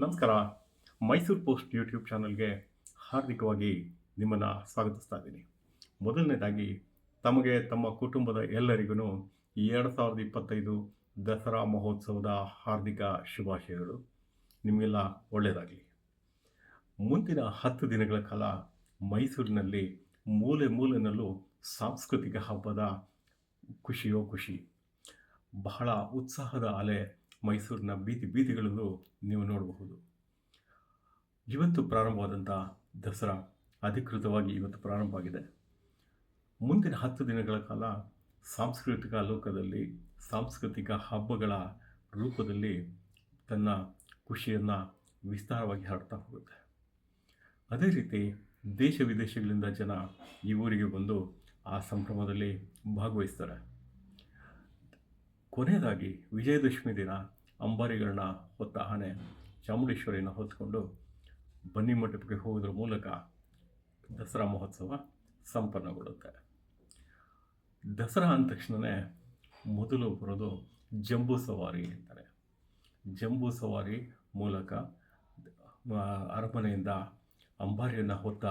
ನಮಸ್ಕಾರ. Mysuru post YouTube ಚಾನಲ್ಗೆ ಹಾರ್ದಿಕವಾಗಿ ನಿಮ್ಮನ್ನು ಸ್ವಾಗತಿಸ್ತಾ ಇದ್ದೀನಿ. ಮೊದಲನೇದಾಗಿ, ತಮಗೆ ತಮ್ಮ ಕುಟುಂಬದ ಎಲ್ಲರಿಗೂ ಎರಡು ಸಾವಿರದ ಇಪ್ಪತ್ತೈದು ದಸರಾ ಮಹೋತ್ಸವದ ಹಾರ್ದಿಕ ಶುಭಾಶಯಗಳು. ನಿಮಗೆಲ್ಲ ಒಳ್ಳೆಯದಾಗಲಿ. ಮುಂದಿನ ಹತ್ತು ದಿನಗಳ ಕಾಲ ಮೈಸೂರಿನಲ್ಲಿ ಮೂಲೆ ಮೂಲೆಯಲ್ಲೂ ಸಾಂಸ್ಕೃತಿಕ ಹಬ್ಬದ ಖುಷಿಯೋ ಖುಷಿ. ಬಹಳ ಉತ್ಸಾಹದ ಅಲೆ ಮೈಸೂರಿನ ಬೀದಿ ಬೀದಿಗಳಲ್ಲೂ ನೀವು ನೋಡಬಹುದು. ಇವತ್ತು ಪ್ರಾರಂಭವಾದಂಥ ದಸರಾ ಅಧಿಕೃತವಾಗಿ ಇವತ್ತು ಪ್ರಾರಂಭ ಆಗಿದೆ. ಮುಂದಿನ ಹತ್ತು ದಿನಗಳ ಕಾಲ ಸಾಂಸ್ಕೃತಿಕ ಲೋಕದಲ್ಲಿ, ಸಾಂಸ್ಕೃತಿಕ ಹಬ್ಬಗಳ ರೂಪದಲ್ಲಿ ತನ್ನ ಖುಷಿಯನ್ನು ವಿಸ್ತಾರವಾಗಿ ಹರಡ್ತಾ ಹೋಗುತ್ತೆ. ಅದೇ ರೀತಿ ದೇಶ ವಿದೇಶಗಳಿಂದ ಜನ ಈ ಊರಿಗೆ ಬಂದು ಆ ಸಂಭ್ರಮದಲ್ಲಿ ಭಾಗವಹಿಸ್ತಾರೆ. ಕೊನೆಯದಾಗಿ ವಿಜಯದಶಮಿ ದಿನ ಅಂಬಾರಿಗಳನ್ನ ಹೊತ್ತ ಆನೆ ಚಾಮುಂಡೇಶ್ವರಿಯನ್ನು ಹೊತ್ಕೊಂಡು ಬನ್ನಿ ಮಂಟಪಕ್ಕೆ ಹೋಗೋದ್ರ ಮೂಲಕ ದಸರಾ ಮಹೋತ್ಸವ ಸಂಪನ್ನಗೊಳ್ಳುತ್ತೆ. ದಸರಾ ಅಂದ ತಕ್ಷಣವೇ ಮೊದಲು ಬರೋದು ಜಂಬೂ ಸವಾರಿ ಅಂತಾರೆ. ಜಂಬೂ ಸವಾರಿ ಮೂಲಕ ಅರಮನೆಯಿಂದ ಅಂಬಾರಿಯನ್ನು ಹೊತ್ತ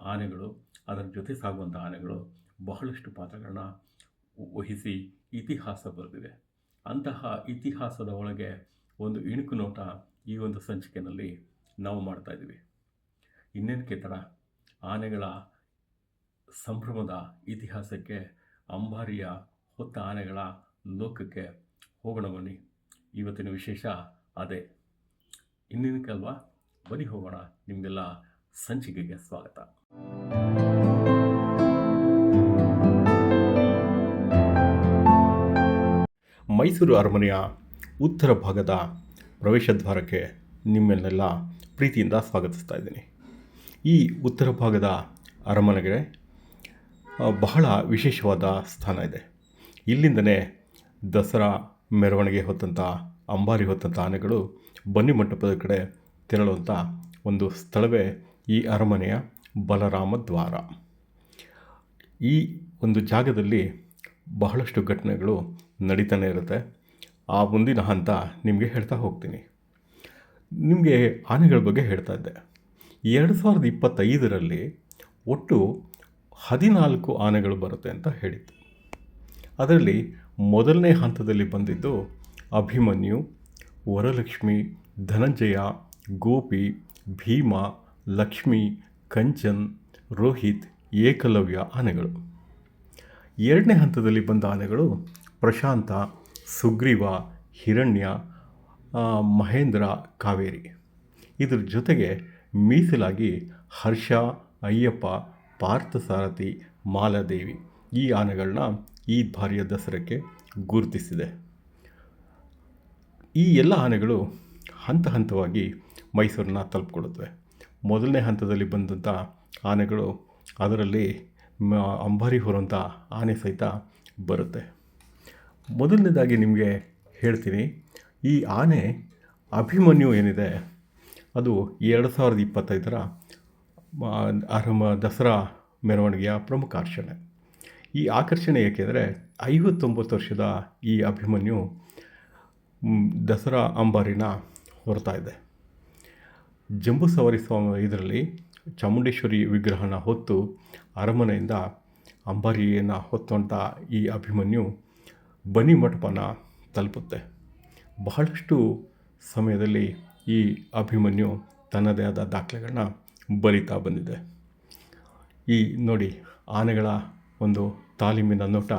ಆನೆಗಳು, ಅದರ ಜೊತೆ ಸಾಗುವಂಥ ಆನೆಗಳು ಬಹಳಷ್ಟು ಪಾತ್ರಗಳನ್ನ ವಹಿಸಿ ಇತಿಹಾಸ ಬರೆದಿದೆ. ಅಂತಹ ಇತಿಹಾಸದ ಒಳಗೆ ಒಂದು ಇಣುಕು ನೋಟ ಈ ಒಂದು ಸಂಚಿಕೆಯಲ್ಲಿ ನಾವು ಮಾಡ್ತಾ ಇದ್ದೀವಿ. ಇನ್ನೇನಕ್ಕೆ ಥರ ಆನೆಗಳ ಸಂಭ್ರಮದ ಇತಿಹಾಸಕ್ಕೆ, ಅಂಬಾರಿಯ ಹೊತ್ತ ಆನೆಗಳ ಲೋಕಕ್ಕೆ ಹೋಗೋಣ ಬನ್ನಿ. ಇವತ್ತಿನ ವಿಶೇಷ ಅದೇ. ಇನ್ನೇನಕ್ಕಲ್ವಾ ಬನ್ನಿ ಹೋಗೋಣ. ನಿಮಗೆಲ್ಲ ಸಂಚಿಕೆಗೆ ಸ್ವಾಗತ. ಮೈಸೂರು ಅರಮನೆಯ ಉತ್ತರ ಭಾಗದ ಪ್ರವೇಶ ದ್ವಾರಕ್ಕೆ ನಿಮ್ಮನ್ನೆಲ್ಲ ಪ್ರೀತಿಯಿಂದ ಸ್ವಾಗತಿಸ್ತಾ ಇದ್ದೀನಿ. ಈ ಉತ್ತರ ಭಾಗದ ಅರಮನೆಗೆ ಬಹಳ ವಿಶೇಷವಾದ ಸ್ಥಾನ ಇದೆ. ಇಲ್ಲಿಂದನೇ ದಸರಾ ಮೆರವಣಿಗೆ ಹೊತ್ತಂಥ ಅಂಬಾರಿ ಹೊತ್ತಂಥ ಆನೆಗಳು ಬನ್ನಿ ಮಂಟಪದ ಕಡೆ ತೆರಳುವಂಥ ಒಂದು ಸ್ಥಳವೇ ಈ ಅರಮನೆಯ ಬಲರಾಮ ದ್ವಾರ. ಈ ಒಂದು ಜಾಗದಲ್ಲಿ ಬಹಳಷ್ಟು ಘಟನೆಗಳು ನಡೀತಾನೆ ಇರುತ್ತೆ. ಆ ಮುಂದಿನ ಹಂತ ನಿಮಗೆ ಹೇಳ್ತಾ ಹೋಗ್ತೀನಿ. ನಿಮಗೆ ಆನೆಗಳ ಬಗ್ಗೆ ಹೇಳ್ತಾ ಇದ್ದೆ. ಎರಡು ಸಾವಿರದ ಇಪ್ಪತ್ತೈದರಲ್ಲಿ ಒಟ್ಟು ಹದಿನಾಲ್ಕು ಆನೆಗಳು ಬರುತ್ತೆ ಅಂತ ಹೇಳಿತ್ತು ಅದರಲ್ಲಿ ಮೊದಲನೇ ಹಂತದಲ್ಲಿ ಬಂದಿದ್ದು ಅಭಿಮನ್ಯು, ವರಲಕ್ಷ್ಮಿ, ಧನಂಜಯ, ಗೋಪಿ, ಭೀಮ, ಲಕ್ಷ್ಮಿ, ಕಂಚನ್, ರೋಹಿತ್, ಏಕಲವ್ಯ ಆನೆಗಳು. ಎರಡನೇ ಹಂತದಲ್ಲಿ ಬಂದ ಆನೆಗಳು ಪ್ರಶಾಂತ, ಸುಗ್ರೀವ, ಹಿರಣ್ಯ ಮಹೇಂದ್ರ, ಕಾವೇರಿ. ಇದ್ರ ಜೊತೆಗೆ ಮೀಸಲಾಗಿ ಹರ್ಷ, ಅಯ್ಯಪ್ಪ, ಪಾರ್ಥಸಾರಥಿ, ಮಾಲಾದೇವಿ ಈ ಆನೆಗಳನ್ನ ಈ ಬಾರಿಯ ದಸರಕ್ಕೆ ಗುರುತಿಸಿದೆ. ಈ ಎಲ್ಲ ಆನೆಗಳು ಹಂತ ಹಂತವಾಗಿ ಮೈಸೂರನ್ನ ತಲುಪಿಕೊಳ್ಳುತ್ತವೆ ಮೊದಲನೇ ಹಂತದಲ್ಲಿ ಬಂದಂಥ ಆನೆಗಳು ಅದರಲ್ಲಿ ಅಂಬಾರಿ ಹೊರುವಂಥ ಆನೆ ಸಹಿತ ಬರುತ್ತೆ. ಮೊದಲನೇದಾಗಿ ನಿಮಗೆ ಹೇಳ್ತೀನಿ, ಈ ಆನೆ ಅಭಿಮನ್ಯು ಏನಿದೆ, ಅದು ಎರಡು ಸಾವಿರದ ಇಪ್ಪತ್ತೈದರ ಆರಂಭ ದಸರಾ ಮೆರವಣಿಗೆಯ ಪ್ರಮುಖ ಆಕರ್ಷಣೆ. ಈ ಆಕರ್ಷಣೆ ಏಕೆಂದರೆ ಐವತ್ತೊಂಬತ್ತು ವರ್ಷದ ಈ ಅಭಿಮನ್ಯು ದಸರಾ ಅಂಬಾರಿನ ಹೊರತಾ ಇದೆ. ಜಂಬೂ ಸವಾರಿ ಸ್ವಾಮಿ ಇದರಲ್ಲಿ ಚಾಮುಂಡೇಶ್ವರಿ ವಿಗ್ರಹನ ಹೊತ್ತು ಅರಮನೆಯಿಂದ ಅಂಬಾರಿಯನ್ನು ಹೊತ್ತುವಂಥ ಈ ಅಭಿಮನ್ಯು ಬನ್ನಿ ಮಂಟಪನ ತಲುಪುತ್ತೆ. ಬಹಳಷ್ಟು ಸಮಯದಲ್ಲಿ ಈ ಅಭಿಮನ್ಯು ತನ್ನದೇ ಆದ ದಾಖಲೆಗಳನ್ನ ಬರಿತಾ ಬಂದಿದೆ. ಈ ನೋಡಿ, ಆನೆಗಳ ಒಂದು ತಾಲೀಮಿನ ನೋಟ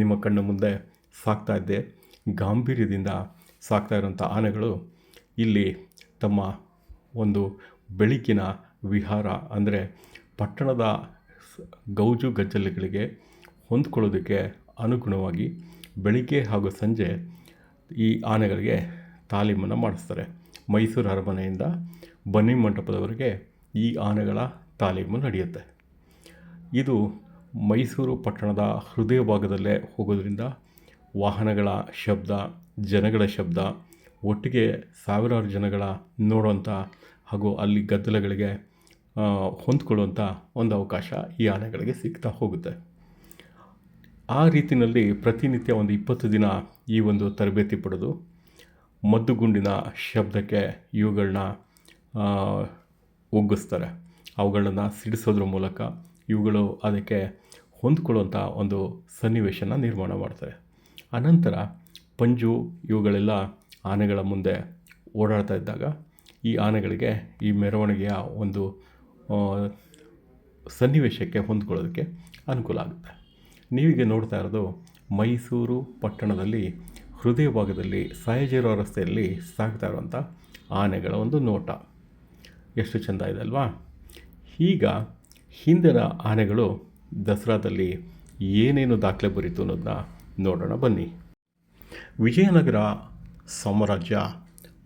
ನಿಮ್ಮ ಕಣ್ಣು ಮುಂದೆ ಸಾಕ್ತಾ ಇದ್ದೆ ಗಾಂಭೀರ್ಯದಿಂದ ಸಾಕ್ತಾ ಇರುವಂಥ ಆನೆಗಳು ಇಲ್ಲಿ ತಮ್ಮ ಒಂದು ಬೆಳಕಿನ ವಿಹಾರ ಅಂದರೆ ಪಟ್ಟಣದ ಗೌಜು ಗಜ್ಜಲುಗಳಿಗೆ ಹೊಂದ್ಕೊಳ್ಳೋದಕ್ಕೆ ಅನುಗುಣವಾಗಿ ಬೆಳಿಗ್ಗೆ ಹಾಗೂ ಸಂಜೆ ಈ ಆನೆಗಳಿಗೆ ತಾಲೀಮನ್ನು ಮಾಡಿಸ್ತಾರೆ. ಮೈಸೂರು ಅರಮನೆಯಿಂದ ಬನ್ನಿ ಮಂಟಪದವರೆಗೆ ಈ ಆನೆಗಳ ತಾಲೀಮು ನಡೆಯುತ್ತೆ. ಇದು ಮೈಸೂರು ಪಟ್ಟಣದ ಹೃದಯ ಭಾಗದಲ್ಲೇ ಹೋಗೋದ್ರಿಂದ ವಾಹನಗಳ ಶಬ್ದ, ಜನಗಳ ಶಬ್ದ, ಒಟ್ಟಿಗೆ ಸಾವಿರಾರು ಜನಗಳ ನೋಡುವಂಥ ಹಾಗೂ ಅಲ್ಲಿ ಗದ್ದಲಗಳಿಗೆ ಹೊಂದ್ಕೊಳ್ಳುವಂಥ ಒಂದು ಅವಕಾಶ ಈ ಆನೆಗಳಿಗೆ ಸಿಗ್ತಾ ಹೋಗುತ್ತೆ. ಆ ರೀತಿಯಲ್ಲಿ ಪ್ರತಿನಿತ್ಯ ಒಂದು ಇಪ್ಪತ್ತು ದಿನ ಈ ಒಂದು ತರಬೇತಿ ಪಡೆದು ಮದ್ದುಗುಂಡಿನ ಶಬ್ದಕ್ಕೆ ಇವುಗಳನ್ನ ಒಗ್ಗಿಸ್ತಾರೆ. ಅವುಗಳನ್ನು ಸಿಡಿಸೋದ್ರ ಮೂಲಕ ಇವುಗಳು ಅದಕ್ಕೆ ಹೊಂದ್ಕೊಳ್ಳುವಂಥ ಒಂದು ಸನ್ನಿವೇಶನ ನಿರ್ಮಾಣ ಮಾಡ್ತಾರೆ. ಅನಂತರ ಪಂಜು ಇವುಗಳೆಲ್ಲ ಆನೆಗಳ ಮುಂದೆ ಓಡಾಡ್ತಾ ಇದ್ದಾಗ ಈ ಆನೆಗಳಿಗೆ ಈ ಮೆರವಣಿಗೆಯ ಒಂದು ಸನ್ನಿವೇಶಕ್ಕೆ ಹೊಂದ್ಕೊಳ್ಳೋದಕ್ಕೆ ಅನುಕೂಲ ಆಗುತ್ತೆ. ನೀವೀಗ ನೋಡ್ತಾ ಇರೋದು ಮೈಸೂರು ಪಟ್ಟಣದಲ್ಲಿ ಹೃದಯ ಭಾಗದಲ್ಲಿ ಸಹಜಿರೋ ರಸ್ತೆಯಲ್ಲಿ ಸಾಗ್ತಾ ಇರುವಂಥ ಆನೆಗಳ ಒಂದು ನೋಟ. ಎಷ್ಟು ಚೆಂದ ಇದೆ ಅಲ್ವಾ? ಈಗ ಹಿಂದಿನ ಆನೆಗಳು ದಸರಾದಲ್ಲಿ ಏನೇನು ದಾಖಲೆ ಬರೀತು ಅನ್ನೋದನ್ನ ನೋಡೋಣ ಬನ್ನಿ. ವಿಜಯನಗರ ಸಾಮ್ರಾಜ್ಯ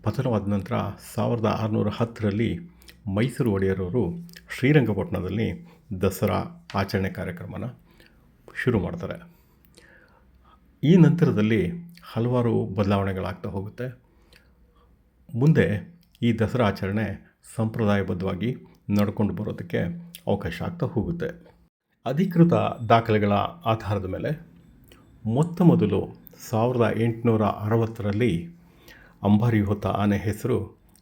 ಪತನವಾದ ನಂತರ ಸಾವಿರದ ಆರುನೂರ ಹತ್ತರಲ್ಲಿ ಮೈಸೂರು ಒಡೆಯರವರು ಶ್ರೀರಂಗಪಟ್ಟಣದಲ್ಲಿ ದಸರಾ ಆಚರಣೆ ಕಾರ್ಯಕ್ರಮನ ಶುರು ಮಾಡ್ತಾರೆ. ಈ ನಂತರದಲ್ಲಿ ಹಲವಾರು ಬದಲಾವಣೆಗಳಾಗ್ತಾ ಹೋಗುತ್ತೆ. ಮುಂದೆ ಈ ದಸರಾ ಆಚರಣೆ ಸಂಪ್ರದಾಯಬದ್ಧವಾಗಿ ನಡ್ಕೊಂಡು ಬರೋದಕ್ಕೆ ಅವಕಾಶ ಆಗ್ತಾ ಹೋಗುತ್ತೆ. ಅಧಿಕೃತ ದಾಖಲೆಗಳ ಆಧಾರದ ಮೇಲೆ ಮೊತ್ತ ಮೊದಲು ಸಾವಿರದ ಎಂಟುನೂರ ಅರವತ್ತರಲ್ಲಿ ಅಂಬಾರಿ ಹೊತ್ತ ಆನೆ ಹೆಸರು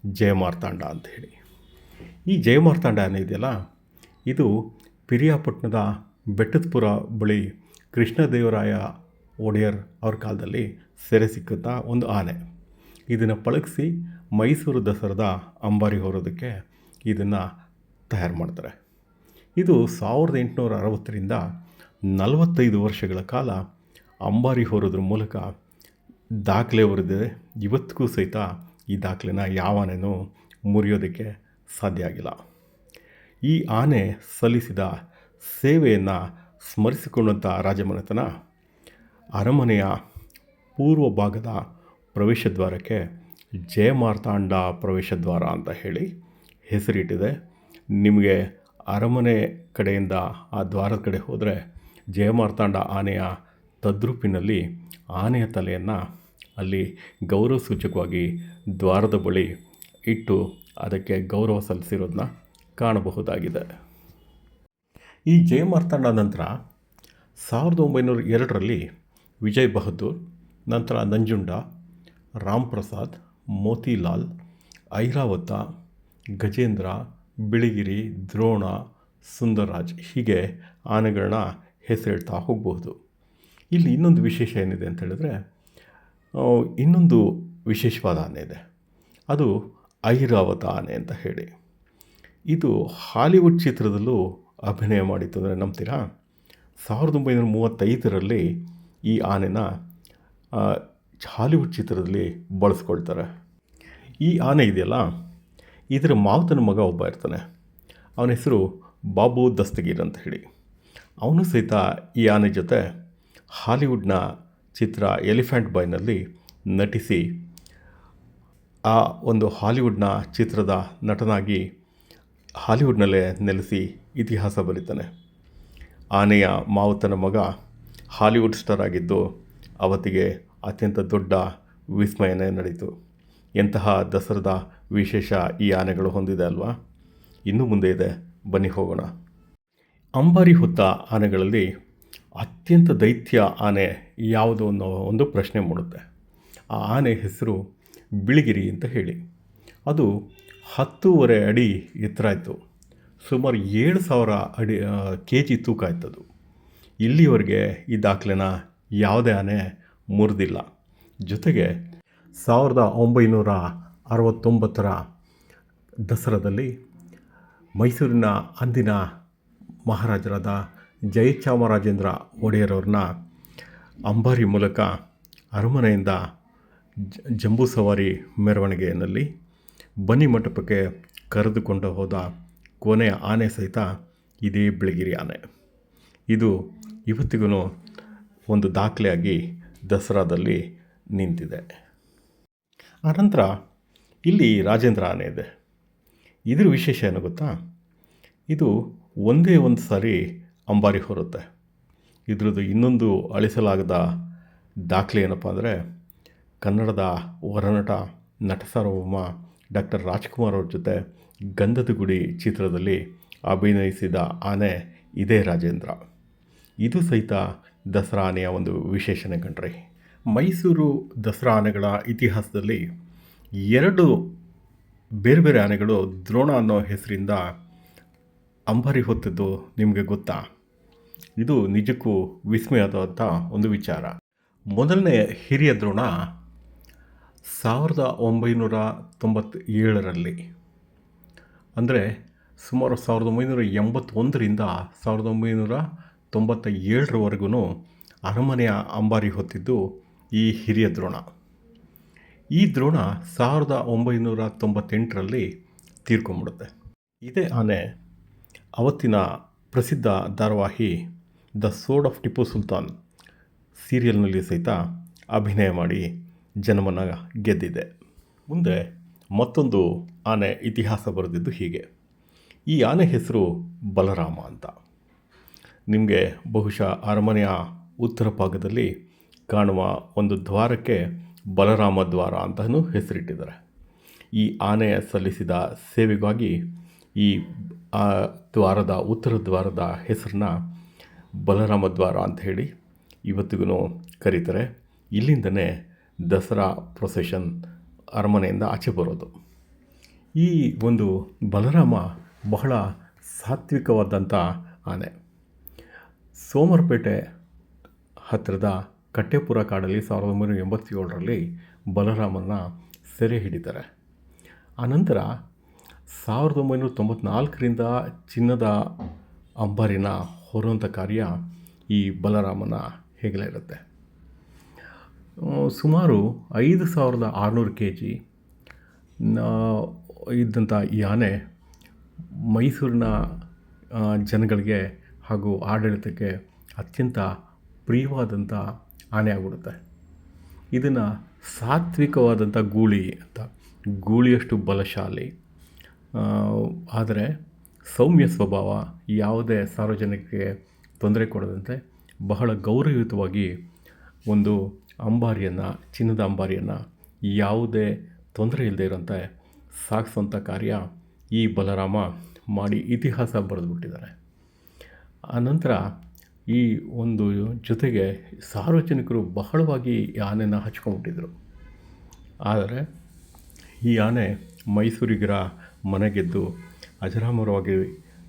ಜಯಮಾರ್ತಾಂಡ ಅಂತ ಹೇಳಿ. ಈ ಜಯಮಾರ್ತಾಂಡ ಆನೆ ಇದೆಯಲ್ಲ, ಇದು ಪಿರಿಯಾಪಟ್ಟಣದ ಬೆಟ್ಟದಪುರ ಬಳಿ ಕೃಷ್ಣದೇವರಾಯ ಒಡೆಯರ್ ಅವ್ರ ಕಾಲದಲ್ಲಿ ಸೆರೆ ಸಿಕ್ಕಂಥ ಒಂದು ಆನೆ. ಇದನ್ನು ಪಳಗಿಸಿ ಮೈಸೂರು ದಸರಾದ ಅಂಬಾರಿ ಹೊರೋದಕ್ಕೆ ಇದನ್ನು ತಯಾರು ಮಾಡ್ತಾರೆ. ಇದು ಸಾವಿರದ ಎಂಟುನೂರ ಅರವತ್ತರಿಂದ ನಲವತ್ತೈದು ವರ್ಷಗಳ ಕಾಲ ಅಂಬಾರಿ ಹೊರೋದ್ರ ಮೂಲಕ ದಾಖಲೆ ಹೊರದಿದೆ ಇವತ್ತಿಗೂ ಸಹಿತ ಈ ದಾಖಲೆನ ಯಾವ ಆನೆನೂ ಮುರಿಯೋದಕ್ಕೆ ಸಾಧ್ಯ ಆಗಿಲ್ಲ. ಈ ಆನೆ ಸಲ್ಲಿಸಿದ ಸೇವೆಯನ್ನು ಸ್ಮರಿಸಿಕೊಂಡಂಥ ರಾಜಮನೆತನ ಅರಮನೆಯ ಪೂರ್ವ ಭಾಗದ ಪ್ರವೇಶ ದ್ವಾರಕ್ಕೆ ಜಯಮಾರ್ತಾಂಡ ಪ್ರವೇಶ ದ್ವಾರ ಅಂತ ಹೇಳಿ ಹೆಸರಿಟ್ಟಿದೆ. ನಿಮಗೆ ಅರಮನೆ ಕಡೆಯಿಂದ ಆ ದ್ವಾರದ ಕಡೆ ಹೋದರೆ ಜಯಮಾರ್ತಾಂಡ ಆನೆಯ ತದ್ರೂಪಿನಲ್ಲಿ ಆನೆಯ ತಲೆಯನ್ನು ಅಲ್ಲಿ ಗೌರವ ಸೂಚಕವಾಗಿ ದ್ವಾರದ ಬಳಿ ಇಟ್ಟು ಅದಕ್ಕೆ ಗೌರವ ಸಲ್ಲಿಸಿರೋದನ್ನ ಕಾಣಬಹುದಾಗಿದೆ. ಈ ಜಯಮಾರ್ತಾಂಡ ನಂತರ ಸಾವಿರದ ಒಂಬೈನೂರ ಎರಡರಲ್ಲಿ ವಿಜಯ್ ಬಹದ್ದೂರ್, ನಂತರ ನಂಜುಂಡ ರಾಮ್ ಪ್ರಸಾದ್ ಮೋತಿಲಾಲ್, ಐರಾವತ, ಗಜೇಂದ್ರ, ಬಿಳಿಗಿರಿ, ದ್ರೋಣ, ಸುಂದರರಾಜ್ ಹೀಗೆ ಆನೆಗಳನ್ನ ಹೆಸರಿಡ್ತಾ ಹೋಗಬಹುದು. ಇಲ್ಲಿ ಇನ್ನೊಂದು ವಿಶೇಷ ಏನಿದೆ ಅಂತ ಹೇಳಿದ್ರೆ ಇನ್ನೊಂದು ವಿಶೇಷವಾದ ಆನೆ ಇದೆ. ಅದು ಐರಾವತ ಆನೆ ಅಂತ ಹೇಳಿ. ಇದು ಹಾಲಿವುಡ್ ಚಿತ್ರದಲ್ಲೂ ಅಭಿನಯ ಮಾಡಿತ್ತು ಅಂದರೆ ನಂಬ್ತೀರಾ? ಸಾವಿರದ ಒಂಬೈನೂರ ಮೂವತ್ತೈದರಲ್ಲಿ ಈ ಆನೆನ ಹಾಲಿವುಡ್ ಚಿತ್ರದಲ್ಲಿ ಬಳಸ್ಕೊಳ್ತಾರೆ. ಈ ಆನೆ ಇದೆಯಲ್ಲ, ಇದರ ಮಾವತನ ಮಗ ಒಬ್ಬ ಇರ್ತಾನೆ. ಅವನ ಹೆಸರು ಬಾಬು ದಸ್ತಗೀರ್ ಅಂತ ಹೇಳಿ. ಅವನು ಸಹಿತ ಈ ಆನೆ ಜೊತೆ ಹಾಲಿವುಡ್ನ ಚಿತ್ರ ಎಲಿಫೆಂಟ್ ಬಾಯ್ನಲ್ಲಿ ನಟಿಸಿ, ಆ ಒಂದು ಹಾಲಿವುಡ್ನ ಚಿತ್ರದ ನಟನಾಗಿ ಹಾಲಿವುಡ್ನಲ್ಲೇ ನೆಲೆಸಿ ಇತಿಹಾಸ ಬರೀತಾನೆ. ಆನೆಯ ಮಾವುತನ ಮಗ ಹಾಲಿವುಡ್ ಸ್ಟಾರ್ ಆಗಿದ್ದು ಅವತ್ತಿಗೆ ಅತ್ಯಂತ ದೊಡ್ಡ ವಿಸ್ಮಯನೇ ನಡೆಯಿತು. ಎಂತಹ ದಸರದ ವಿಶೇಷ ಈ ಆನೆಗಳು ಹೊಂದಿದೆ ಅಲ್ವಾ? ಇನ್ನೂ ಮುಂದೆ ಇದೆ. ಬನ್ನಿ ಹೋಗೋಣ. ಅಂಬಾರಿ ಹೊತ್ತ ಆನೆಗಳಲ್ಲಿ ಅತ್ಯಂತ ದೈತ್ಯ ಆನೆ ಯಾವುದು ಅನ್ನೋ ಒಂದು ಪ್ರಶ್ನೆ ಮೂಡುತ್ತೆ. ಆ ಆನೆ ಹೆಸರು ಬಿಳಿಗಿರಿ ಅಂತ ಹೇಳಿ. ಅದು ಹತ್ತೂವರೆ ಅಡಿ ಎತ್ತರ ಇತ್ತು ಸುಮಾರು ಏಳು ಸಾವಿರ ಅಡಿ ಕೆ ಜಿ ತೂಕ ಇತ್ತದು ಇಲ್ಲಿವರೆಗೆ ಈ ದಾಖಲೆನ ಯಾವುದೇ ಆನೆ ಮುರಿದಿಲ್ಲ. ಜೊತೆಗೆ ಸಾವಿರದ ಒಂಬೈನೂರ ಅರವತ್ತೊಂಬತ್ತರ ದಸರಾದಲ್ಲಿ ಮೈಸೂರಿನ ಅಂದಿನ ಮಹಾರಾಜರಾದ ಜಯಚಾಮರಾಜೇಂದ್ರ ಒಡೆಯರವ್ರನ್ನ ಅಂಬಾರಿ ಮೂಲಕ ಅರಮನೆಯಿಂದ ಜಂಬೂ ಸವಾರಿ ಮೆರವಣಿಗೆಯಲ್ಲಿ ಬನ್ನಿ ಮಂಟಪಕ್ಕೆ ಕರೆದುಕೊಂಡು ಹೋದ ಕೊನೆಯ ಆನೆ ಸಹಿತ ಇದೇ ಬಿಳಿಗಿರಿ ಆನೆ. ಇದು ಇವತ್ತಿಗೂ ಒಂದು ದಾಖಲೆಯಾಗಿ ದಸರಾದಲ್ಲಿ ನಿಂತಿದೆ. ಆನಂತರ ಇಲ್ಲಿ ರಾಜೇಂದ್ರ ಆನೆ ಇದೆ. ಇದ್ರ ವಿಶೇಷ ಏನು ಗೊತ್ತಾ? ಇದು ಒಂದೇ ಒಂದು ಸಾರಿ ಅಂಬಾರಿ ಹೊರುತ್ತೆ. ಇದ್ರದ್ದು ಇನ್ನೊಂದು ಅಳಿಸಲಾಗದ ದಾಖಲೆ ಏನಪ್ಪ ಅಂದರೆ ಕನ್ನಡದ ಹೊರನಟ ನಟ ಸಾರ್ವಭೌಮ ಡಾಕ್ಟರ್ ರಾಜ್ಕುಮಾರ್ ಅವ್ರ ಜೊತೆ ಗಂಧದ ಗುಡಿ ಚಿತ್ರದಲ್ಲಿ ಅಭಿನಯಿಸಿದ ಆನೆ ಇದೇ ರಾಜೇಂದ್ರ. ಇದು ಸಹಿತ ದಸರಾ ಆನೆಯ ಒಂದು ವಿಶೇಷಣೆ ಕಣ್ರಿ. ಮೈಸೂರು ದಸರಾ ಆನೆಗಳ ಇತಿಹಾಸದಲ್ಲಿ ಎರಡು ಬೇರೆ ಬೇರೆ ಆನೆಗಳು ದ್ರೋಣ ಅನ್ನೋ ಹೆಸರಿಂದ ಅಂಬಾರಿ ಹೊತ್ತಿದ್ದು ನಿಮಗೆ ಗೊತ್ತಾ? ಇದು ನಿಜಕ್ಕೂ ವಿಸ್ಮಯವಾದಂಥ ಒಂದು ವಿಚಾರ. ಮೊದಲನೇ ಹಿರಿಯ ದ್ರೋಣ ಸಾವಿರದ ಒಂಬೈನೂರ ತೊಂಬತ್ತೇಳರಲ್ಲಿ, ಅಂದರೆ ಸುಮಾರು ಸಾವಿರದ ಒಂಬೈನೂರ ಎಂಬತ್ತೊಂದರಿಂದ ಸಾವಿರದ ಒಂಬೈನೂರ ತೊಂಬತ್ತ ಏಳರವರೆಗೂ ಅರಮನೆಯ ಅಂಬಾರಿ ಹೊತ್ತಿದ್ದು ಈ ಹಿರಿಯ ದ್ರೋಣ. ಈ ದ್ರೋಣ ಸಾವಿರದ ಒಂಬೈನೂರ ತೊಂಬತ್ತೆಂಟರಲ್ಲಿ ತೀರ್ಕೊಂಬಿಡುತ್ತೆ ಇದೇ ಆನೆ ಅವತ್ತಿನ ಪ್ರಸಿದ್ಧ ಧಾರಾವಾಹಿ the sword of Tipu Sultan ಸೀರಿಯಲ್ನಲ್ಲಿ ಸಹಿತ ಅಭಿನಯ ಮಾಡಿ ಜನಮನ ಗೆದ್ದಿದೆ. ಮುಂದೆ ಮತ್ತೊಂದು ಆನೆ ಇತಿಹಾಸ ಬರೆದಿದ್ದು ಹೀಗೆ. ಈ ಆನೆ ಹೆಸರು ಬಲರಾಮ ಅಂತ. ನಿಮಗೆ ಬಹುಶಃ ಅರಮನೆಯ ಉತ್ತರ ಭಾಗದಲ್ಲಿ ಕಾಣುವ ಒಂದು ದ್ವಾರಕ್ಕೆ ಬಲರಾಮ ದ್ವಾರ ಅಂತಲೂ ಹೆಸರಿಟ್ಟಿದ್ದಾರೆ. ಈ ಆನೆ ಸಲ್ಲಿಸಿದ ಸೇವೆಗಾಗಿ ಈ ದ್ವಾರದ, ಉತ್ತರ ದ್ವಾರದ ಹೆಸರನ್ನ ಬಲರಾಮ ದ್ವಾರ ಅಂತ ಹೇಳಿ ಇವತ್ತಿಗೂ ಕರೀತಾರೆ. ಇಲ್ಲಿಂದನೇ ದಸರಾ ಪ್ರೊಸೆಷನ್ ಅರಮನೆಯಿಂದ ಆಚೆ ಬರೋದು. ಈ ಒಂದು ಬಲರಾಮ ಬಹಳ ಸಾತ್ವಿಕವಾದಂಥ ಆನೆ. ಸೋಮರಪೇಟೆ ಹತ್ತಿರದ ಕಟ್ಟೆಪುರ ಕಾಡಲ್ಲಿ ಸಾವಿರದ ಒಂಬೈನೂರ ಎಂಬತ್ತೇಳರಲ್ಲಿ ಬಲರಾಮನ ಸೆರೆ ಹಿಡಿತಾರೆ. ಆನಂತರ ಸಾವಿರದ ಒಂಬೈನೂರ ತೊಂಬತ್ನಾಲ್ಕರಿಂದ ಚಿನ್ನದ ಅಂಬಾರಿನ ಹೊರುವಂಥ ಕಾರ್ಯ ಈ ಬಲರಾಮನ ಹೇಗಲೇ ಇರುತ್ತೆ. ಸುಮಾರು ಐದು ಸಾವಿರದ ಆರುನೂರು ಕೆ ಜಿ ಇದ್ದಂಥ ಈ ಆನೆ ಮೈಸೂರಿನ ಜನಗಳಿಗೆ ಹಾಗೂ ಆಡಳಿತಕ್ಕೆ ಅತ್ಯಂತ ಪ್ರಿಯವಾದಂಥ ಆನೆ ಆಗಿಬಿಡುತ್ತೆ. ಇದನ್ನು ಸಾತ್ವಿಕವಾದಂಥ ಗೂಳಿ ಅಂತ, ಗೂಳಿಯಷ್ಟು ಬಲಶಾಲಿ ಆದರೆ ಸೌಮ್ಯ ಸ್ವಭಾವ ಯಾವುದೇ ಸಾರ್ವಜನಿಕರಿಗೆ ತೊಂದರೆ ಕೊಡದಂತೆ ಬಹಳ ಗೌರವಯುತವಾಗಿ ಒಂದು ಅಂಬಾರಿಯನ್ನು, ಚಿನ್ನದ ಅಂಬಾರಿಯನ್ನು ಯಾವುದೇ ತೊಂದರೆ ಇಲ್ಲದೆ ಇರೋಂತೆ ಸಾಗಿಸುವಂಥ ಕಾರ್ಯ ಈ ಬಲರಾಮ ಮಾಡಿ ಇತಿಹಾಸ ಬರೆದುಬಿಟ್ಟಿದ್ದಾರೆ. ಆನಂತರ ಈ ಒಂದು ಜೊತೆಗೆ ಸಾರ್ವಜನಿಕರು ಬಹಳವಾಗಿ ಈ ಆನೆಯನ್ನು ಹಚ್ಕೊಂಡ್ಬಿಟ್ಟಿದ್ರು. ಆದರೆ ಈ ಆನೆ ಮೈಸೂರಿಗರ ಮನೆಗೆದ್ದು ಅಜರಾಮರವಾಗಿ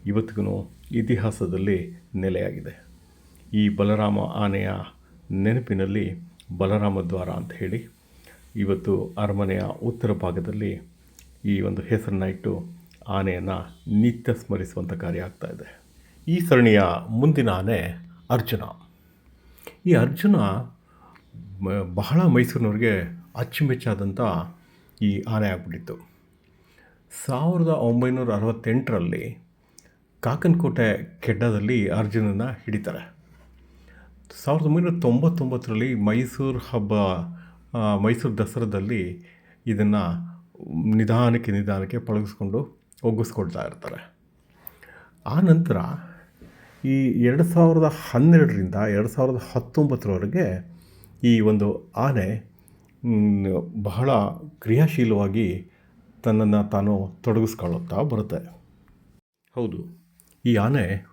ಇವತ್ತಿಗೂ ಇತಿಹಾಸದಲ್ಲಿ ನೆಲೆಯಾಗಿದೆ. ಈ ಬಲರಾಮ ಆನೆಯ ನೆನಪಿನಲ್ಲಿ ಬಲರಾಮ ದ್ವಾರ ಅಂತ ಹೇಳಿ ಇವತ್ತು ಅರಮನೆಯ ಉತ್ತರ ಭಾಗದಲ್ಲಿ ಈ ಒಂದು ಹೆಸರನ್ನ ಇಟ್ಟು ಆನೆಯನ್ನು ನಿತ್ಯ ಸ್ಮರಿಸುವಂಥ ಕಾರ್ಯ ಆಗ್ತಾಯಿದೆ ಈ ಸರಣಿಯ ಮುಂದಿನ ಆನೆ ಅರ್ಜುನ. ಈ ಅರ್ಜುನ ಬಹಳ ಮೈಸೂರಿನವ್ರಿಗೆ ಅಚ್ಚುಮೆಚ್ಚಾದಂಥ ಈ ಆನೆ ಆಗ್ಬಿಟ್ಟಿತ್ತು. ಸಾವಿರದ ಒಂಬೈನೂರ ಅರವತ್ತೆಂಟರಲ್ಲಿ ಕಾಕನಕೋಟೆ ಕೆಡ್ಡದಲ್ಲಿ ಅರ್ಜುನನ ಹಿಡಿತಾರೆ. ಸಾವಿರದ ಒಂಬೈನೂರ ತೊಂಬತ್ತೊಂಬತ್ತರಲ್ಲಿ ಮೈಸೂರು ಹಬ್ಬ ಮೈಸೂರು ದಸರಾದಲ್ಲಿ ಇದನ್ನು ನಿಧಾನಕ್ಕೆ ನಿಧಾನಕ್ಕೆ ಪಳಗಿಸ್ಕೊಂಡು ಒಗ್ಗಿಸ್ಕೊಳ್ತಾ ಇರ್ತಾರೆ. ಆ ನಂತರ ಈ ಎರಡು ಸಾವಿರದ ಹನ್ನೆರಡರಿಂದ ಎರಡು ಸಾವಿರದ ಹತ್ತೊಂಬತ್ತರವರೆಗೆ ಈ ಒಂದು ಆನೆ ಬಹಳ ಕ್ರಿಯಾಶೀಲವಾಗಿ ತನ್ನನ್ನು ತಾನು ತೊಡಗಿಸ್ಕೊಳ್ಳುತ್ತಾ ಬರುತ್ತೆ. ಹೌದು. ಈ ಆನೆ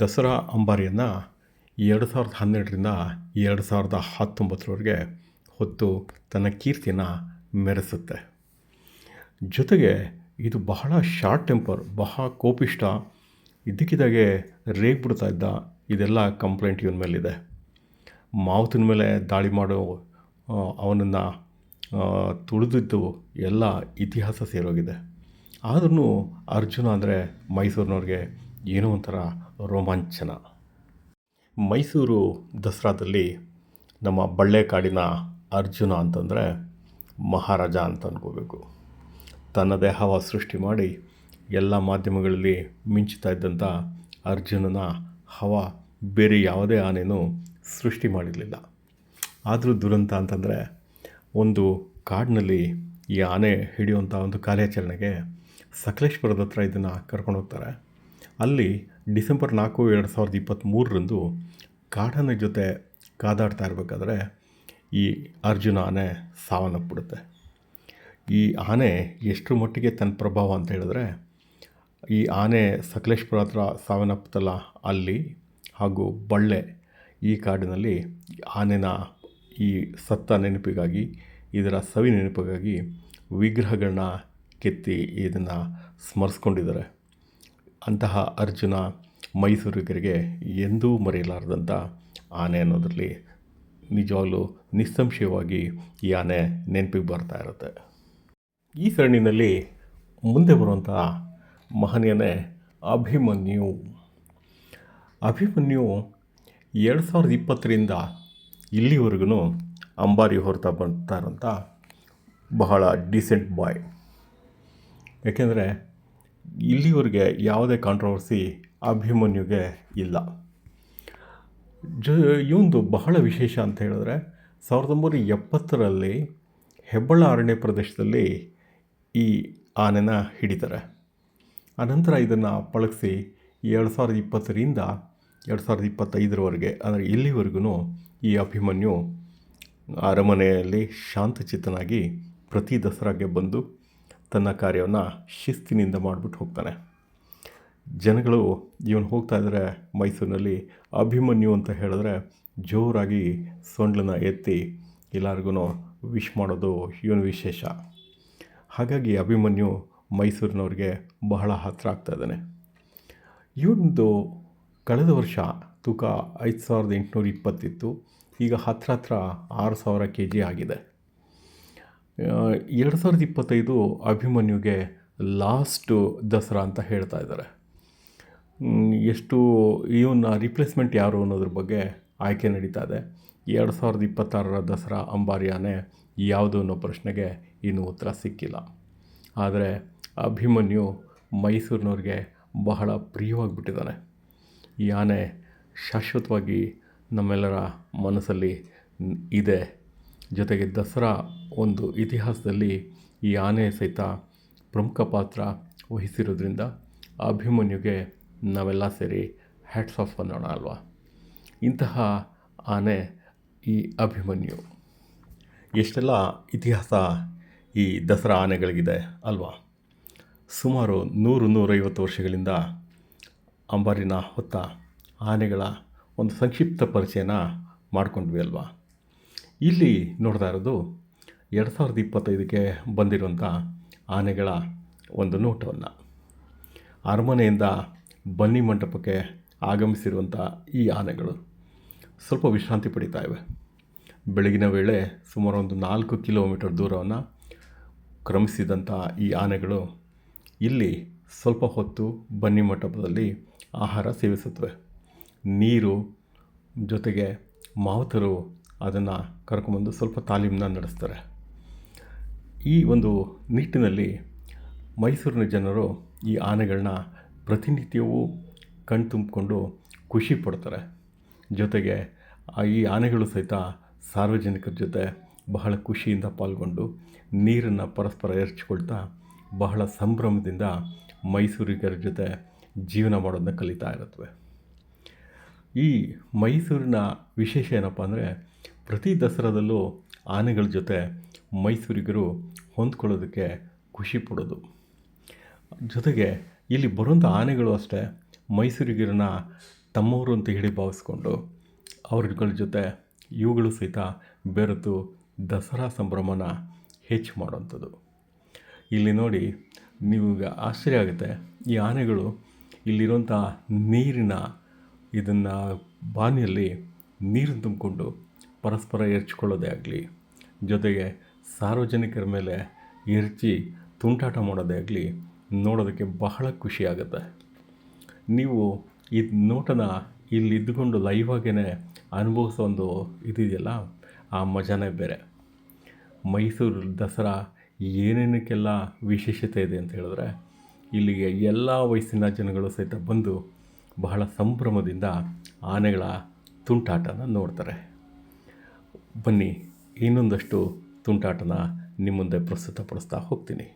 ದಸರಾ ಅಂಬಾರಿಯನ್ನು ಎರಡು ಸಾವಿರದ ಹನ್ನೆರಡರಿಂದ ಎರಡು ಸಾವಿರದ ಹತ್ತೊಂಬತ್ತರವರೆಗೆ ಹೊತ್ತು ತನ್ನ ಕೀರ್ತಿಯನ್ನು ಮೆರೆಸುತ್ತೆ. ಜೊತೆಗೆ ಇದು ಬಹಳ ಶಾರ್ಟ್ ಟೆಂಪರ್ ಬಹಳ ಕೋಪಿಷ್ಟ ಇದ್ದಕ್ಕಿದ್ದಾಗೆ ರೇಗ್ಬಿಡ್ತಾ ಇದ್ದ ಇದೆಲ್ಲ ಕಂಪ್ಲೇಂಟ್ ಇವನ ಮೇಲಿದೆ. ಮಾವುತಿನ ಮೇಲೆ ದಾಳಿ ಮಾಡೋ ಅವನನ್ನು ತುಳಿದಿದ್ದು ಎಲ್ಲ ಇತಿಹಾಸ ಸೇರೋಗಿದೆ. ಆದ್ರೂ ಅರ್ಜುನ ಅಂದರೆ ಮೈಸೂರಿನವ್ರಿಗೆ ಏನೋ ಒಂಥರ ರೋಮಾಂಚನ. ಮೈಸೂರು ದಸರಾದಲ್ಲಿ ನಮ್ಮ ಬಳ್ಳೇಕಾಡಿನ ಅರ್ಜುನ ಅಂತಂದರೆ ಮಹಾರಾಜ ಅಂತ ಅಂದ್ಕೋಬೇಕು ತನ್ನದೇ ಹವ ಸೃಷ್ಟಿ ಮಾಡಿ ಎಲ್ಲ ಮಾಧ್ಯಮಗಳಲ್ಲಿ ಮಿಂಚುತ್ತಾ ಇದ್ದಂಥ ಅರ್ಜುನನ ಹವ ಬೇರೆ ಯಾವುದೇ ಆನೆಯೂ ಸೃಷ್ಟಿ ಮಾಡಿರಲಿಲ್ಲ. ಆದರೂ ದುರಂತ ಅಂತಂದರೆ ಒಂದು ಕಾಡಿನಲ್ಲಿ ಈ ಆನೆ ಹಿಡಿಯುವಂಥ ಒಂದು ಕಾರ್ಯಾಚರಣೆಗೆ ಸಕಲೇಶ್ವರದ ಹತ್ರ ಇದನ್ನು ಕರ್ಕೊಂಡು ಹೋಗ್ತಾರೆ. ಅಲ್ಲಿ ಡಿಸೆಂಬರ್ ನಾಲ್ಕು ಎರಡು ಸಾವಿರದ ಇಪ್ಪತ್ತ್ಮೂರರಂದು ಕಾಡನ ಜೊತೆ ಕಾದಾಡ್ತಾ ಇರಬೇಕಾದ್ರೆ ಈ ಅರ್ಜುನ ಆನೆ ಸಾವನ್ನಪ್ಪಿಡುತ್ತೆ. ಈ ಆನೆ ಎಷ್ಟರ ಮಟ್ಟಿಗೆ ತನ್ನ ಪ್ರಭಾವ ಅಂತ ಹೇಳಿದ್ರೆ, ಈ ಆನೆ ಸಕಲೇಶ್ಪುರ ಹತ್ರ ಸಾವನ್ನಪ್ಪುತ್ತಲ್ಲ, ಅಲ್ಲಿ ಹಾಗೂ ಬಳ್ಳೆ ಈ ಕಾಡಿನಲ್ಲಿ ಆನೆನ ಈ ಸತ್ತ ನೆನಪಿಗಾಗಿ, ಇದರ ಸವಿ ನೆನಪಿಗಾಗಿ ವಿಗ್ರಹಗಳನ್ನ ಕೆತ್ತಿ ಇದನ್ನು ಸ್ಮರಿಸ್ಕೊಂಡಿದ್ದಾರೆ. ಅಂತಹ ಅರ್ಜುನ ಮೈಸೂರಿಗರಿಗೆ ಎಂದೂ ಮರೆಯಲಾರದಂಥ ಆನೆ ಅನ್ನೋದರಲ್ಲಿ ನಿಜವಾಗಲೂ ನಿಸ್ಸಂಶಯವಾಗಿ ಈ ಆನೆ ನೆನಪಿಗೆ ಬರ್ತಾ ಇರುತ್ತೆ. ಈ ಸರಣಿನಲ್ಲಿ ಮುಂದೆ ಬರುವಂಥ ಮಹನೀಯನೇ ಅಭಿಮನ್ಯು. ಅಭಿಮನ್ಯು ಎರಡು ಸಾವಿರದ ಇಪ್ಪತ್ತರಿಂದ ಇಲ್ಲಿವರೆಗೂ ಅಂಬಾರಿ ಹೊರತಾ ಬರ್ತಾ ಇರೋಂಥ ಬಹಳ ಡೀಸೆಂಟ್ ಬಾಯ್ ಯಾಕೆಂದರೆ ಇಲ್ಲಿವರೆಗೆ ಯಾವುದೇ ಕಾಂಟ್ರವರ್ಸಿ ಅಭಿಮನ್ಯುಗೆ ಇಲ್ಲ. ಜ, ಇವೊಂದು ಬಹಳ ವಿಶೇಷ ಅಂತ ಹೇಳಿದ್ರೆ, ಸಾವಿರದ ಒಂಬೈನೂರ ಎಪ್ಪತ್ತರಲ್ಲಿ ಹೆಬ್ಬಳ ಅರಣ್ಯ ಪ್ರದೇಶದಲ್ಲಿ ಈ ಆನೆನ ಹಿಡಿತಾರೆ. ಆನಂತರ ಇದನ್ನು ಪಳಗಿಸಿ ಎರಡು ಸಾವಿರದ ಇಪ್ಪತ್ತರಿಂದ ಎರಡು ಸಾವಿರದ ಇಪ್ಪತ್ತೈದರವರೆಗೆ, ಅಂದರೆ ಇಲ್ಲಿವರೆಗೂ ಈ ಅಭಿಮನ್ಯು ಅರಮನೆಯಲ್ಲಿ ಶಾಂತಚಿತ್ತನಾಗಿ ಪ್ರತಿ ದಸರಾಗೆ ಬಂದು ತನ್ನ ಕಾರ್ಯವನ್ನು ಶಿಸ್ತಿನಿಂದ ಮಾಡಿಬಿಟ್ಟು ಹೋಗ್ತಾನೆ. ಜನಗಳು ಇವನು ಹೋಗ್ತಾ ಇದ್ದರೆ ಮೈಸೂರಿನಲ್ಲಿ ಅಭಿಮನ್ಯು ಅಂತ ಹೇಳಿದ್ರೆ ಜೋರಾಗಿ ಸೊಂಡ್ಲನ್ನ ಎತ್ತಿ ಎಲ್ಲರಿಗೂ ವಿಶ್ ಮಾಡೋದು ಇವನು ವಿಶೇಷ. ಹಾಗಾಗಿ ಅಭಿಮನ್ಯು ಮೈಸೂರಿನವ್ರಿಗೆ ಬಹಳ ಹತ್ತಿರ ಆಗ್ತಾ ಇದ್ದಾನೆ. ಇವನದು ಕಳೆದ ವರ್ಷ ತೂಕ ಐದು ಸಾವಿರದ ಎಂಟುನೂರ ಇಪ್ಪತ್ತಿತ್ತು. ಈಗ ಹತ್ರ ಹತ್ರ ಆರು ಸಾವಿರ ಕೆ ಜಿ ಆಗಿದೆ. ಎರಡು ಸಾವಿರದ ಇಪ್ಪತ್ತೈದು ಅಭಿಮನ್ಯುಗೆ ಲಾಸ್ಟು ದಸರಾ ಅಂತ ಹೇಳ್ತಾ ಇದ್ದಾರೆ. ಎಷ್ಟು ಇವನ್ನ ರಿಪ್ಲೇಸ್ಮೆಂಟ್ ಯಾರು ಅನ್ನೋದ್ರ ಬಗ್ಗೆ ಆಯ್ಕೆ ನಡೀತಾ ಇದೆ. ಎರಡು ಸಾವಿರದ ಇಪ್ಪತ್ತಾರರ ದಸರಾ ಅಂಬಾರಿ ಆನೆ ಯಾವುದು ಅನ್ನೋ ಪ್ರಶ್ನೆಗೆ ಇನ್ನೂ ಉತ್ತರ ಸಿಕ್ಕಿಲ್ಲ. ಆದರೆ ಅಭಿಮನ್ಯು ಮೈಸೂರಿನವ್ರಿಗೆ ಬಹಳ ಪ್ರಿಯವಾಗಿಬಿಟ್ಟಿದ್ದಾನೆ. ಈ ಆನೆ ಶಾಶ್ವತವಾಗಿ ನಮ್ಮೆಲ್ಲರ ಮನಸ್ಸಲ್ಲಿ ಇದೆ. ಜೊತೆಗೆ ದಸರಾ ಒಂದು ಇತಿಹಾಸದಲ್ಲಿ ಈ ಆನೆ ಸಹಿತ ಪ್ರಮುಖ ಪಾತ್ರ ವಹಿಸಿರೋದ್ರಿಂದ ಅಭಿಮನ್ಯುಗೆ ನಾವೆಲ್ಲ ಸೇರಿ ಹ್ಯಾಟ್ಸ್ ಆಫ್ ಅನ್ನೋಣ ಅಲ್ವಾ? ಇಂತಹ ಆನೆ ಈ ಅಭಿಮನ್ಯು. ಎಷ್ಟೆಲ್ಲ ಇತಿಹಾಸ ಈ ದಸರಾ ಆನೆಗಳಿಗಿದೆ ಅಲ್ವಾ? ಸುಮಾರು ನೂರು ನೂರೈವತ್ತು ವರ್ಷಗಳಿಂದ ಅಂಬಾರಿನ ಹೊತ್ತ ಆನೆಗಳ ಒಂದು ಸಂಕ್ಷಿಪ್ತ ಪರಿಚಯನ ಮಾಡಿಕೊಂಡ್ವಿ ಅಲ್ವಾ? ಇಲ್ಲಿ ನೋಡ್ತಾ ಇರೋದು ಎರಡು ಸಾವಿರದ ಇಪ್ಪತ್ತೈದಕ್ಕೆ ಬಂದಿರುವಂಥ ಆನೆಗಳ ಒಂದು ನೋಟವನ್ನು. ಅರಮನೆಯಿಂದ ಬನ್ನಿ ಮಂಟಪಕ್ಕೆ ಆಗಮಿಸಿರುವಂಥ ಈ ಆನೆಗಳು ಸ್ವಲ್ಪ ವಿಶ್ರಾಂತಿ ಪಡಿತಾ ಇವೆ. ಬೆಳಗಿನ ವೇಳೆ ಸುಮಾರು ಒಂದು ನಾಲ್ಕು ಕಿಲೋಮೀಟರ್ ದೂರವನ್ನು ಕ್ರಮಿಸಿದಂಥ ಈ ಆನೆಗಳು ಇಲ್ಲಿ ಸ್ವಲ್ಪ ಹೊತ್ತು ಬನ್ನಿ ಮಂಟಪದಲ್ಲಿ ಆಹಾರ ಸೇವಿಸುತ್ತವೆ. ನೀರು ಜೊತೆಗೆ ಮಾವುತರು ಅದನ್ನು ಕರ್ಕೊಂಬಂದು ಸ್ವಲ್ಪ ತಾಲೀಮನ್ನ ನಡೆಸ್ತಾರೆ. ಈ ಒಂದು ನಿಟ್ಟಿನಲ್ಲಿ ಮೈಸೂರಿನ ಜನರು ಈ ಆನೆಗಳನ್ನ ಪ್ರತಿನಿತ್ಯವೂ ಕಣ್ತುಂಬಿಕೊಂಡು ಖುಷಿ ಪಡ್ತಾರೆ. ಜೊತೆಗೆ ಈ ಆನೆಗಳು ಸಹಿತ ಸಾರ್ವಜನಿಕರ ಜೊತೆ ಬಹಳ ಖುಷಿಯಿಂದ ಪಾಲ್ಗೊಂಡು ನೀರನ್ನು ಪರಸ್ಪರ ಎರಚಿಕೊಳ್ತಾ ಬಹಳ ಸಂಭ್ರಮದಿಂದ ಮೈಸೂರಿಗರ ಜೊತೆ ಜೀವನ ಮಾಡೋದನ್ನ ಕಲಿತಾ ಇರುತ್ತವೆ ಈ ಮೈಸೂರಿನ ವಿಶೇಷ ಏನಪ್ಪ ಅಂದರೆ ಪ್ರತಿ ದಸರಾದಲ್ಲೂ ಆನೆಗಳ ಜೊತೆ ಮೈಸೂರಿಗರು ಹೊಂದ್ಕೊಳ್ಳೋದಕ್ಕೆ ಖುಷಿ ಪಡೋದು. ಜೊತೆಗೆ ಇಲ್ಲಿ ಬರುವಂಥ ಆನೆಗಳು ಅಷ್ಟೇ ಮೈಸೂರಿಗರನ್ನ ತಮ್ಮವರು ಅಂತ ಹೇಳಿ ಭಾವಿಸ್ಕೊಂಡು ಅವ್ರಗಳ ಜೊತೆ ಇವುಗಳು ಸಹಿತ ಬೆರೆತು ದಸರಾ ಸಂಭ್ರಮನ ಹೆಚ್ಚು ಮಾಡುವಂಥದ್ದು. ಇಲ್ಲಿ ನೋಡಿ ನೀವು ಆಶ್ಚರ್ಯ ಆಗುತ್ತೆ, ಈ ಆನೆಗಳು ಇಲ್ಲಿರುವಂಥ ನೀರಿನ ಇದನ್ನು ಬಾನಿಯಲ್ಲಿ ನೀರನ್ನು ತುಂಬಿಕೊಂಡು ಪರಸ್ಪರ ಎರಚಿಕೊಳ್ಳೋದೇ ಆಗಲಿ, ಜೊತೆಗೆ ಸಾರ್ವಜನಿಕರ ಮೇಲೆ ಎರ್ಚಿ ತುಂಟಾಟ ಮಾಡೋದೇ ಆಗಲಿ ನೋಡೋದಕ್ಕೆ ಬಹಳ ಖುಷಿಯಾಗುತ್ತೆ ನೀವು ಈ ನೋಟನ ಇಲ್ಲಿದ್ದುಕೊಂಡು ಲೈವ್ ಆಗೇ ಅನುಭವಿಸೋ ಒಂದು ಇದಿದೆಯಲ್ಲ, ಆ ಮಜಾನೇ ಬೇರೆ. ಮೈಸೂರು ದಸರಾ ಏನೇನಕ್ಕೆಲ್ಲ ವಿಶೇಷತೆ ಇದೆ ಅಂತ ಹೇಳಿದ್ರೆ, ಇಲ್ಲಿಗೆ ಎಲ್ಲ ವಯಸ್ಸಿನ ಜನಗಳು ಸಹಿತ ಬಂದು ಬಹಳ ಸಂಭ್ರಮದಿಂದ ಆನೆಗಳ ತುಂಟಾಟನ ನೋಡ್ತಾರೆ. ಬನ್ನಿ ಇನ್ನೊಂದಷ್ಟು ತುಂಟಾಟನ ನಿಮ್ಮ ಮುಂದೆ ಪ್ರಸ್ತುತಪಡಿಸ್ತಾ ಹೋಗ್ತೀನಿ.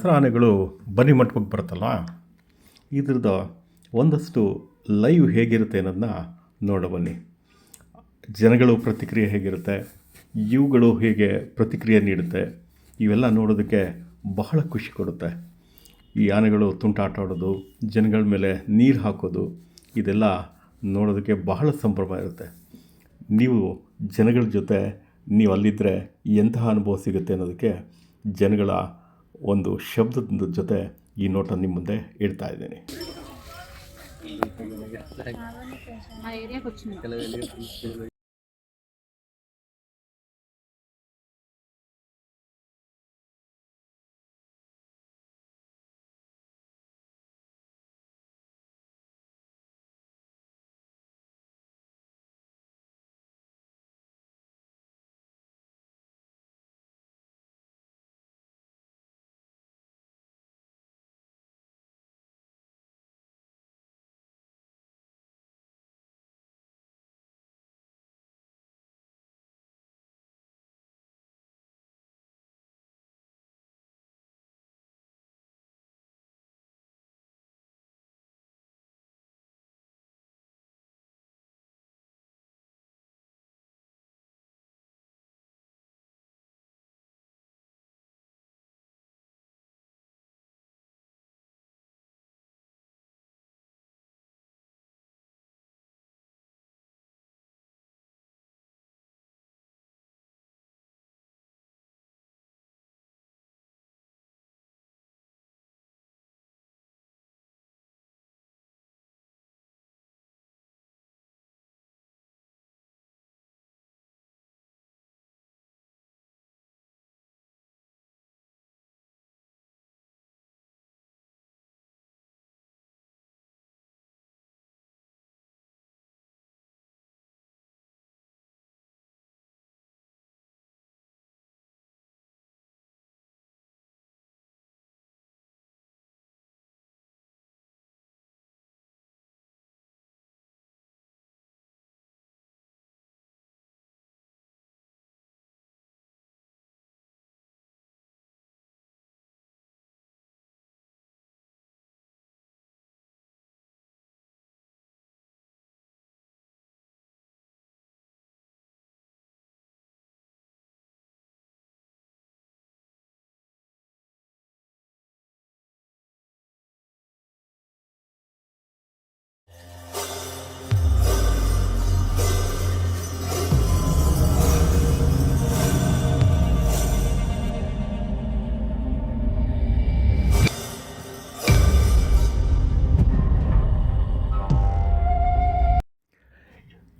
ದಸರಾ ಆನೆಗಳು ಬನ್ನಿ ಮಂಟಪಕ್ಕೆ ಬರುತ್ತಲ್ಲ, ಇದ್ರದ್ದು ಒಂದಷ್ಟು ಲೈವ್ ಹೇಗಿರುತ್ತೆ ಅನ್ನೋದನ್ನ ನೋಡ ಬನ್ನಿ. ಜನಗಳು ಪ್ರತಿಕ್ರಿಯೆ ಹೇಗಿರುತ್ತೆ, ಇವುಗಳು ಹೇಗೆ ಪ್ರತಿಕ್ರಿಯೆ ನೀಡುತ್ತೆ, ಇವೆಲ್ಲ ನೋಡೋದಕ್ಕೆ ಬಹಳ ಖುಷಿ ಕೊಡುತ್ತೆ. ಈ ಆನೆಗಳು ತುಂಟಾಟ ಆಡೋದು, ಜನಗಳ ಮೇಲೆ ನೀರು ಹಾಕೋದು, ಇದೆಲ್ಲ ನೋಡೋದಕ್ಕೆ ಬಹಳ ಸಂಭ್ರಮ ಇರುತ್ತೆ. ನೀವು ಜನಗಳ ಜೊತೆ, ನೀವು ಅಲ್ಲಿದ್ದರೆ ಎಂತಹ ಅನುಭವ ಸಿಗುತ್ತೆ ಅನ್ನೋದಕ್ಕೆ ಜನಗಳ ಒಂದು ಶಬ್ದದ ಜೊತೆ ಈ ನೋಟ ನಿಮ್ಮ ಮುಂದೆ ಇಡ್ತಾ ಇದ್ದೀನಿ.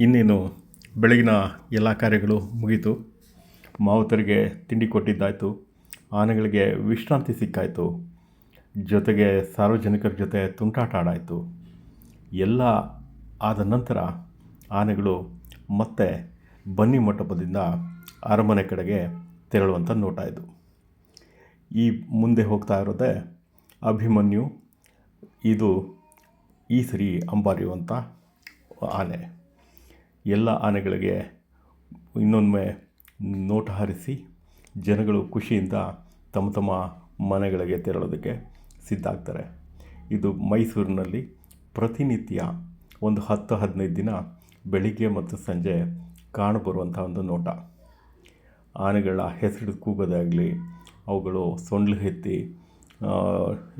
ಇನ್ನೇನು ಬೆಳಗಿನ ಎಲ್ಲ ಕಾರ್ಯಗಳು ಮುಗೀತು. ಮಾವುತರಿಗೆ ತಿಂಡಿ ಕೊಟ್ಟಿದ್ದಾಯಿತು. ಆನೆಗಳಿಗೆ ವಿಶ್ರಾಂತಿ ಸಿಕ್ಕಾಯಿತು. ಜೊತೆಗೆ ಸಾರ್ವಜನಿಕರ ಜೊತೆ ತುಂಟಾಟ ಆಡಾಯಿತು. ಎಲ್ಲ ಆದ ನಂತರ ಆನೆಗಳು ಮತ್ತೆ ಬನ್ನಿ ಮಂಟಪದಿಂದ ಅರಮನೆ ಕಡೆಗೆ ತೆರಳುವಂಥ ನೋಟ ಇದು. ಈ ಮುಂದೆ ಹೋಗ್ತಾ ಇರೋದೇ ಅಭಿಮನ್ಯು. ಇದು ಈ ಸರಿ ಅಂಬಾರಿಯುವಂಥ ಆನೆ. ಎಲ್ಲ ಆನೆಗಳಿಗೆ ಇನ್ನೊಮ್ಮೆ ನೋಟ ಹರಿಸಿ ಜನಗಳು ಖುಷಿಯಿಂದ ತಮ್ಮ ತಮ್ಮ ಮನೆಗಳಿಗೆ ತೆರಳೋದಕ್ಕೆ ಸಿದ್ಧ ಆಗ್ತಾರೆ. ಇದು ಮೈಸೂರಿನಲ್ಲಿ ಪ್ರತಿನಿತ್ಯ ಒಂದು ಹತ್ತು ಹದಿನೈದು ದಿನ ಬೆಳಿಗ್ಗೆ ಮತ್ತು ಸಂಜೆ ಕಾಣಬರುವಂಥ ಒಂದು ನೋಟ. ಆನೆಗಳ ಹೆಸರು ಕೂಗೋದೇ ಆಗಲಿ ಅವುಗಳು ಸೊಂಡ್ಲು ಎತ್ತಿ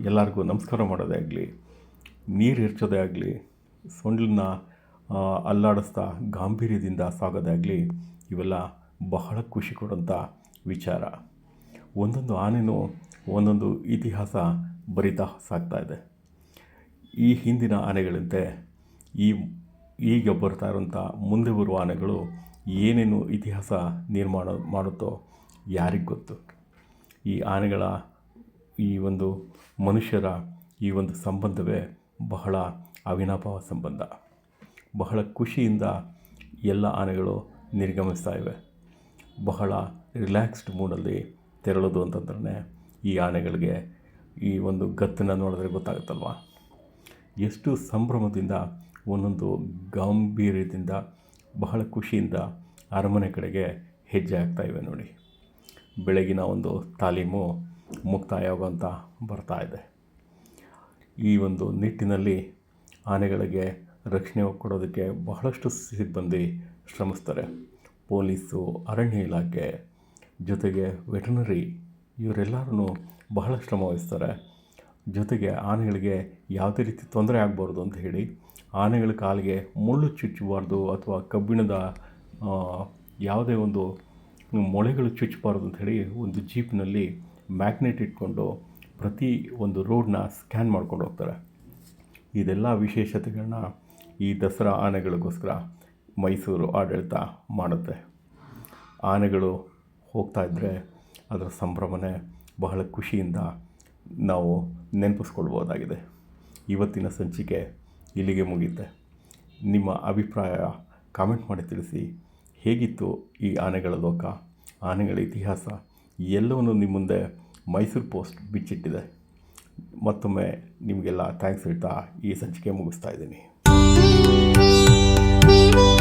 ಎಲ್ಲರಿಗೂ ನಮಸ್ಕಾರ ಮಾಡೋದೇ ಆಗಲಿ ನೀರು ಎರಚೋದೇ ಆಗಲಿ ಸೊಂಡ್ಲನ್ನ ಅಲ್ಲಾಡಿಸ್ತಾ ಗಾಂಭೀರ್ಯದಿಂದ ಸಾಗೋದಾಗಲಿ ಇವೆಲ್ಲ ಬಹಳ ಖುಷಿ ಕೊಡುವಂಥ ವಿಚಾರ. ಒಂದೊಂದು ಆನೆನೂ ಒಂದೊಂದು ಇತಿಹಾಸ ಬರಿತಾ ಸಾಗ್ತಾ ಇದೆ. ಈ ಹಿಂದಿನ ಆನೆಗಳಂತೆ ಈ ಈಗ ಬರ್ತಾ ಇರೋಂಥ ಮುಂದೆ ಬರುವ ಆನೆಗಳು ಏನೇನು ಇತಿಹಾಸ ನಿರ್ಮಾಣ ಮಾಡುತ್ತೋ ಯಾರಿಗೆ ಗೊತ್ತು? ಈ ಆನೆಗಳ ಈ ಒಂದು ಮನುಷ್ಯರ ಈ ಒಂದು ಸಂಬಂಧವೇ ಬಹಳ ಅವಿನಾಭಾವ ಸಂಬಂಧ. ಬಹಳ ಖುಷಿಯಿಂದ ಎಲ್ಲ ಆನೆಗಳು ನಿರ್ಗಮಿಸ್ತಾ ಇವೆ. ಬಹಳ ರಿಲ್ಯಾಕ್ಸ್ಡ್ ಮೂಡಲ್ಲಿ ತೆರಳೋದು ಅಂತಂದ್ರೆ ಈ ಆನೆಗಳಿಗೆ ಈ ಒಂದು ಗತ್ತನ್ನು ನೋಡಿದ್ರೆ ಗೊತ್ತಾಗುತ್ತಲ್ವ? ಎಷ್ಟು ಸಂಭ್ರಮದಿಂದ, ಒಂದೊಂದು ಗಾಂಭೀರ್ಯದಿಂದ, ಬಹಳ ಖುಷಿಯಿಂದ ಅರಮನೆ ಕಡೆಗೆ ಹೆಜ್ಜೆ ಆಗ್ತಾ ಇವೆ ನೋಡಿ. ಬೆಳಗಿನ ಒಂದು ತಾಲೀಮು ಮುಕ್ತಾಯವಾಗುವಂತ ಬರ್ತಾ ಇದೆ. ಈ ಒಂದು ನಿಟ್ಟಿನಲ್ಲಿ ಆನೆಗಳಿಗೆ ರಕ್ಷಣೆ ಕೊಡೋದಕ್ಕೆ ಬಹಳಷ್ಟು ಸಿಬ್ಬಂದಿ ಶ್ರಮಿಸ್ತಾರೆ. ಪೊಲೀಸು, ಅರಣ್ಯ ಇಲಾಖೆ ಜೊತೆಗೆ ವೆಟನರಿ ಇವರೆಲ್ಲರೂ ಬಹಳ ಶ್ರಮ ವಹಿಸ್ತಾರೆ. ಜೊತೆಗೆ ಆನೆಗಳಿಗೆ ಯಾವುದೇ ರೀತಿ ತೊಂದರೆ ಆಗಬಾರ್ದು ಅಂತ ಹೇಳಿ ಆನೆಗಳ ಕಾಲಿಗೆ ಮುಳ್ಳು ಚುಚ್ಚಬಾರ್ದು ಅಥವಾ ಕಬ್ಬಿಣದ ಯಾವುದೇ ಒಂದು ಮೊಳೆಗಳು ಚುಚ್ಚಬಾರ್ದು ಅಂತ ಹೇಳಿ ಒಂದು ಜೀಪ್ನಲ್ಲಿ ಮ್ಯಾಗ್ನೆಟ್ ಇಟ್ಕೊಂಡು ಪ್ರತಿ ಒಂದು ರೋಡ್ನ ಸ್ಕ್ಯಾನ್ ಮಾಡ್ಕೊಂಡು ಹೋಗ್ತಾರೆ. ಇದೆಲ್ಲ ವಿಶೇಷತೆಗಳನ್ನ ಈ ದಸರಾ ಆನೆಗಳಿಗೋಸ್ಕರ ಮೈಸೂರು ಆಡಳಿತ ಮಾಡುತ್ತೆ. ಆನೆಗಳು ಹೋಗ್ತಾ ಇದ್ದರೆ ಅದರ ಸಂಭ್ರಮನೇ ಬಹಳ ಖುಷಿಯಿಂದ ನಾವು ನೆನಪಿಸ್ಕೊಳ್ಬೋದಾಗಿದೆ. ಇವತ್ತಿನ ಸಂಚಿಕೆ ಇಲ್ಲಿಗೆ ಮುಗಿಯುತ್ತೆ. ನಿಮ್ಮ ಅಭಿಪ್ರಾಯ ಕಾಮೆಂಟ್ ಮಾಡಿ ತಿಳಿಸಿ. ಹೇಗಿತ್ತು ಈ ಆನೆಗಳ ಲೋಕ, ಆನೆಗಳ ಇತಿಹಾಸ, ಎಲ್ಲವನ್ನು ನಿಮ್ಮ ಮುಂದೆ ಮೈಸೂರು ಪೋಸ್ಟ್ ಬಿಚ್ಚಿಟ್ಟಿದೆ. ಮತ್ತೊಮ್ಮೆ ನಿಮಗೆಲ್ಲ ಥ್ಯಾಂಕ್ಸ್ ಹೇಳ್ತಾ ಈ ಸಂಚಿಕೆ ಮುಗಿಸ್ತಾ ಇದ್ದೀನಿ. You.